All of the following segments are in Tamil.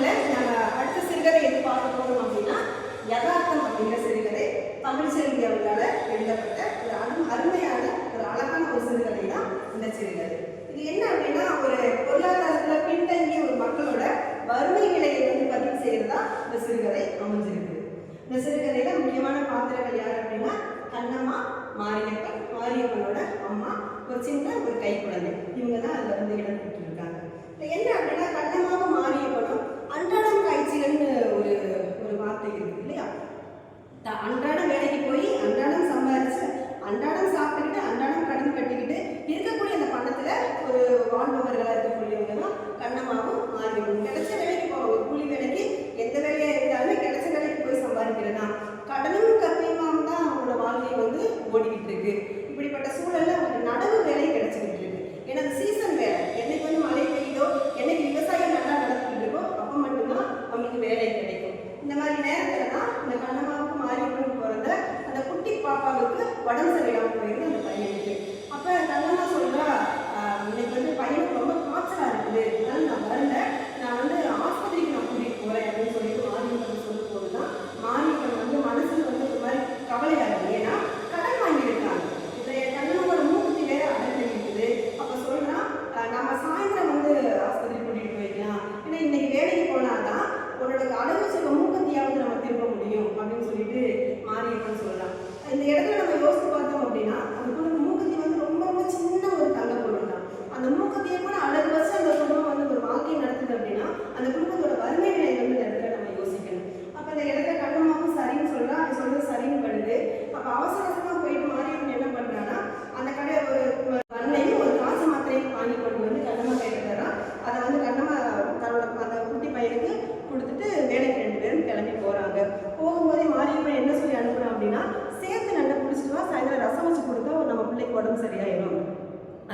வகுப்புல நாங்கள் அடுத்த சிறுகதை எது பார்க்க போறோம் அப்படின்னா யதார்த்தம் அப்படிங்கிற சிறுகதை. தமிழ் செல்வி அவர்களால் எழுதப்பட்ட ஒரு அரு அருமையான ஒரு அழகான ஒரு சிறுகதை தான் இந்த சிறுகதை. இது என்ன அப்படின்னா ஒரு பொருளாதாரத்தில் பின்தங்கிய ஒரு மக்களோட வறுமை நிலையை வந்து பதிவு செய்யறதா இந்த சிறுகதை அமைஞ்சிருக்கு. இந்த சிறுகதையில முக்கியமான பாத்திரங்கள் யார் அப்படின்னா கண்ணம்மா மாரியப்பன் மாரியப்பனோட அம்மா ஒரு சின்ன ஒரு கைக்குழந்தை. இவங்க தான் அதில் வந்து இடம்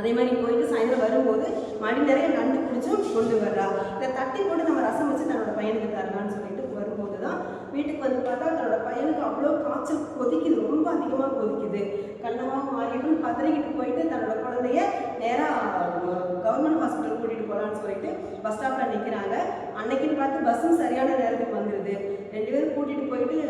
அதே மாதிரி போயிட்டு சாயந்தரம் வரும்போது மடி நிறைய நண்டு பிடிச்சும் கொண்டு வர்றா. இதை தட்டி போட்டு நம்ம ரசம் வச்சு தன்னோட பையனுக்கு தரலான்னு சொல்லிட்டு வரும்போது தான் வீட்டுக்கு வந்து பார்த்தா தன்னோட பையனுக்கு அவ்வளோ காய்ச்சல் கொதிக்குது ரொம்ப அதிகமாக கொதிக்குது. கண்ணமாக மாறிடும் பதறிக்கிட்டு போயிட்டு தன்னோட குழந்தைய நேராக கவர்மெண்ட் ஹாஸ்பிட்டல் கூட்டிகிட்டு போகலான்னு சொல்லிட்டு பஸ் ஸ்டாப்பில் நிற்கிறாங்க அன்னைக்குன்னு பார்த்து பஸ்ஸும் சரியான நேரத்துக்கு வந்துடுது ரெண்டு பேரும் கூட்டிகிட்டு போயிட்டு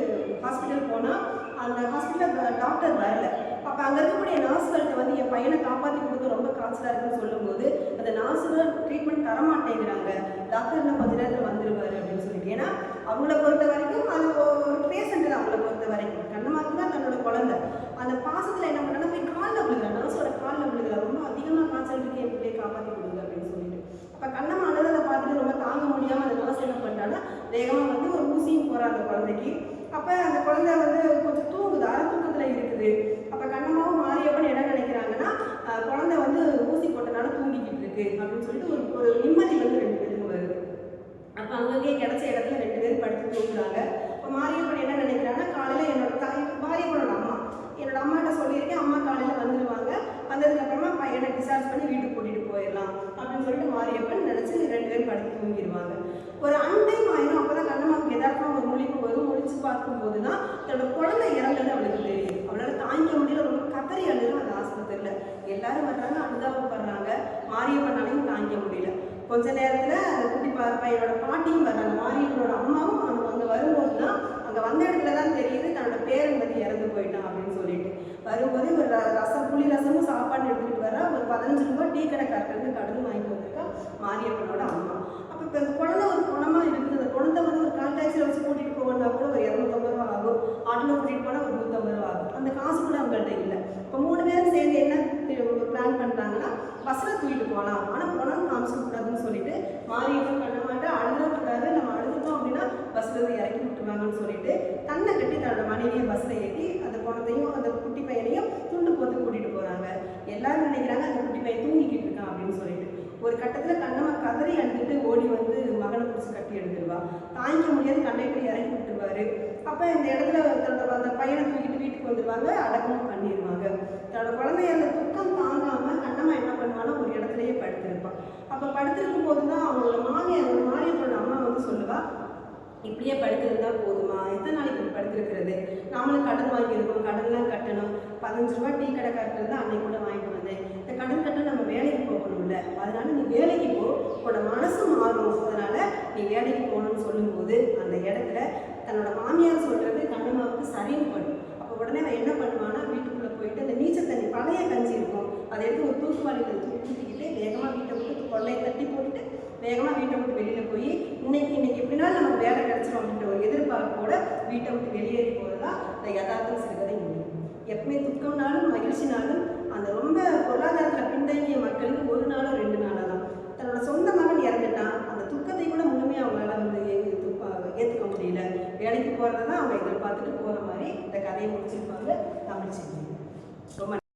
ஹாஸ்பிட்டல் போனால் அந்த ஹாஸ்பிட்டலில் டாக்டர் வரல. அப்போ அங்கே இருக்கக்கூடிய நர்ஸ்கள்கிட்ட வந்து என் பையனை காப்பாற்றி கொடுக்க ரொம்ப காய்ச்சலாக இருக்குன்னு சொல்லும்போது அந்த நர்ஸுகள் ட்ரீட்மெண்ட் தர மாட்டேங்கிறாங்க டாக்டர் இன்னும் கொஞ்ச நேரத்தில் வந்துடுவார் அப்படின்னு சொல்லிட்டு. ஏன்னா அவங்கள பொறுத்த வரைக்கும் அது ஒரு பேஷண்ட் தான் அவங்கள பொறுத்த வரைக்கும். கண்ணமாக்கு தான் தன்னோட குழந்தை. அந்த பாசத்தில் என்ன பண்ணா போய் காலில் விழுகிற நாசோட காலில் விழுகிற ரொம்ப அதிகமாக காய்ச்சல் இருக்கு என் பிள்ளையை காப்பாற்றி கொடுங்க அப்படின்னு சொல்லிட்டு. அப்போ கண்ணம்மா அழுறதை பார்த்துட்டு ரொம்ப தாங்க முடியாமல் அந்த நாசு என்ன பண்ணுறாங்கன்னா வேகமாக வந்து ஒரு ஊசியும் போகிறா அந்த குழந்தைக்கு. அப்போ அந்த குழந்தை வந்து கொஞ்சம் தூங்குது அரை தூக்கத்தில் இருக்குது. இப்போ கண்ணம்மாவும் மாரியப்பன் என்ன நினைக்கிறாங்கன்னா குழந்தை வந்து ஊசி போட்டனால தூங்கிக்கிட்டு இருக்கு அப்படின்னு சொல்லிட்டு ஒரு ஒரு நிம்மதி வந்து ரெண்டு பேருக்கு வருது. அப்போ அங்கங்கே கிடைச்ச இடத்துல ரெண்டு பேரும் படுத்து தூங்குறாங்க. இப்போ மாரியப்பன் என்ன நினைக்கிறாங்கன்னா காலையில் என்னோட தாய் மாரியப்பனோட அம்மா என்னோட அம்மாட்ட சொல்லியிருக்கேன் அம்மா காலையில் வந்துடுவாங்க வந்ததுக்கப்புறமா பையனை டிசார்ஜ் பண்ணி வீட்டுக்கு கூட்டிகிட்டு போயிடலாம் அப்படின்னு சொல்லிட்டு மாரியப்பன் நினச்சி ரெண்டு பேரும் படுத்து தூங்கிடுவாங்க. ஒரு அன்டைம் ஆயிரும் அப்போ தான் கண்ணம்மாவுக்கு எதார்த்தமாக ஒரு முழிப்பு வரும். முழிச்சு பார்க்கும்போது தான் தன்னோட குழந்தை இறந்தது அவளுக்கு தெரியும். அவளால் தாங்கிக்க முடியல ரொம்ப கதறி அழுது அந்த ஆஸ்பத்திரியில். எல்லாரும் வர்றாங்க அனுதாபப்படுறாங்க மாரியப்பனாலையும் தாங்கிக்க முடியல. கொஞ்ச நேரத்தில் அந்த குட்டி பையனோட பாட்டியும் வர்றாங்க. மாரியப்பனோட அம்மாவும் அவங்க அங்கே வரும்போது தான் அங்கே வந்த இடத்துல தான் தெரியுது தன்னோட பேரன் வந்து இறந்து போயிட்டான் அப்படின்னு சொல்லிட்டு. வரும்போது ஒரு ர- ரசம் புளி ரசமும் சாப்பாடு எடுத்துகிட்டு வர்றா. ஒரு பதினஞ்சு ரூபாய் டீ கடைக்காரர்கிட்ட இருந்து கடன் வாங்கிட்டு வந்திருக்கா மாரியப்பனோட அம்மா அப்ப இப்ப இந்த குழந்தை ஒரு குணமா இருக்குது அந்த குழந்தை வந்து ஒரு கால் டாக்ஸியில் வச்சு கூட்டிட்டு போகணும்னா கூட ஒரு இரநூத்தம்பது ரூபா ஆகும் ஆட்டோல கூட்டிட்டு போனா ஒரு நூற்றம்பது ரூபா ஆகும் அந்த காசு கூட அவங்கள்ட்ட இல்லை இப்போ மூணு பேரும் சேர்ந்து என்ன பிளான் பஸ்ஸில் தூக்கிட்டு போகலாம். ஆனால் போனாலும் காமிச்சிக்க கூடாதுன்னு சொல்லிட்டு மாரியப்பன் பண்ண மாட்டேன். அழுதக்கூடாது நம்ம அழுதுட்டோம் அப்படின்னா பஸ்ஸில் இருந்து இறக்கி விட்டுருவாங்கன்னு சொல்லிட்டு தன்னை கட்டி தன்னோட மனைவியை பஸ்ஸில் ஏற்றி அந்த குழந்தையும் அந்த குட்டி பையனையும் துண்டு போட்டு கூட்டிட்டு போகிறாங்க எல்லாரும் நினைக்கிறாங்க அந்த குட்டி பையன் தூங்கிக்கிட்டு இருக்கான் அப்படின்னு சொல்லிட்டு. ஒரு கட்டத்தில் கண்ணம்மா கதறி அழுதுட்டு ஓடி வந்து மகனை பிடிச்சி கட்டி எடுத்துருவா தாங்க முடியாது கண்டக்டர் இறக்கி விட்டுருவாரு. அப்போ இந்த இடத்துல தன்னோட அந்த பையனை தூக்கிட்டு வீட்டுக்கு வந்துடுவாங்க அடக்கமும் பண்ணிடுவாங்க தன்னோட குழந்தைய அந்த துக்கம் தாங்காமல் கண்ணம்மா என்ன பண்ணுவான்னா ஒரு இடத்துலையே படுத்திருப்பான் அப்போ படுத்திருக்கும் போது தான் அவங்களோட மாமியார் ஒரு மாரியப்பனோட அம்மா வந்து சொல்லுவா இப்படியே படுத்திருந்தா போதுமா? எத்தனை நாளைக்கு இப்படி படுத்திருக்கிறது? நாமளும் கடன் வாங்கியிருக்கோம் கடன்லாம் கட்டணும். பதினஞ்சு ரூபா டீ கடை இருந்து அன்னைக்கு கூட வாங்கிட்டு வந்தேன். இந்த கடன் கட்ட நம்ம வேலைக்கு போகணும்ல. அதனால நீ வேலைக்கு போ. உன்னோட மனசு மாறும். அதனால நீ வேலைக்கு போகணும்னு சொல்லும்போது அந்த இடத்துல தன்னோட மாமியார் சொல்றது கண்ணுமாவுக்கு சரின்னு படும் அப்போ உடனே அவன் என்ன பண்ணுவான்னா வீட்டுக்குள்ளே போயிட்டு அந்த நீச்சல் தண்ணி பழைய கஞ்சி இருக்கும். அதை எடுத்து ஒரு தூக்குவாளியில் தூக்கிக்கிட்டு வேகமாக வீட்டை விட்டு கொள்ளையை தட்டி போட்டுட்டு வேகமாக வீட்டை விட்டு வெளியில் போய் இன்னைக்கு இன்னைக்கு எப்படினாலும் நமக்கு வேலை கிடைச்சிரும் அப்படின்ற ஒரு எதிர்பார்ப்போட வீட்டை விட்டு வெளியேறி போகிறதா இந்த யதார்த்தம் சிறுகதை முடியும் எப்பவுமே துக்கம்னாலும் மகிழ்ச்சினாலும் அந்த ரொம்ப பொருளாதாரத்தில் பின்தங்கிய மக்களுக்கு ஒரு நாளும் ரெண்டு நாளாக எல்லாமே முடிச்சிருப்பாங்க தமிழ் செல்வி ரொம்ப